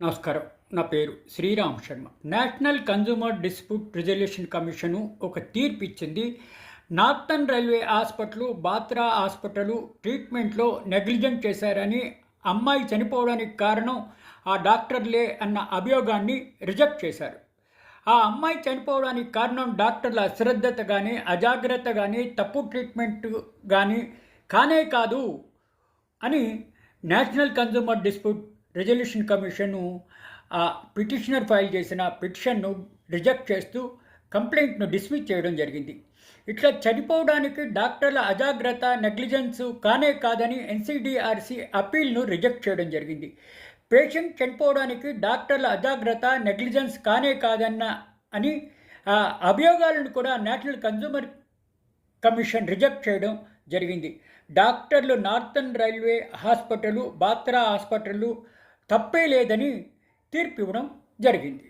నమస్కారం. నా పేరు Sriram Sharma. National consumer dispute resolution commission ఒక తీర్పు ఇచ్చింది. Northern railway hospital Batra hospital ట్రీట్మెంట్లో negligent చేశారని అమ్మాయి చనిపోవడానికి కారణం ఆ డాక్టర్లే అన్న అభియోగాన్ని రిజెక్ట్ చేశారు. ఆ అమ్మాయి చనిపోవడానికి కారణం డాక్టర్ల అశ్రద్ధత కానీ అజాగ్రత్త కానీ తప్పు ట్రీట్మెంట్ కానీ కానే కాదు అని national consumer dispute resolution commission ఆ పిటిషనర్ ఫైల్ చేసిన పిటిషన్ను రిజెక్ట్ చేస్తూ కంప్లైంట్ను డిస్మిస్ చేయడం జరిగింది. ఇట్లా చనిపోవడానికి డాక్టర్ల అజాగ్రత్త నెగ్లిజెన్స్ కానే కాదని ఎన్సీడీఆర్సీ అప్పీల్ను రిజెక్ట్ చేయడం జరిగింది. పేషెంట్ చనిపోవడానికి డాక్టర్ల అజాగ్రత్త నెగ్లిజెన్స్ కానే కాదన్న అని ఆ అభియోగాలను కూడా నేషనల్ కన్జ్యూమర్ కమిషన్ రిజెక్ట్ చేయడం జరిగింది. డాక్టర్లు northern railway hospital Batra hospital తప్పే లేదని తీర్పు ఇవ్వడం జరిగింది.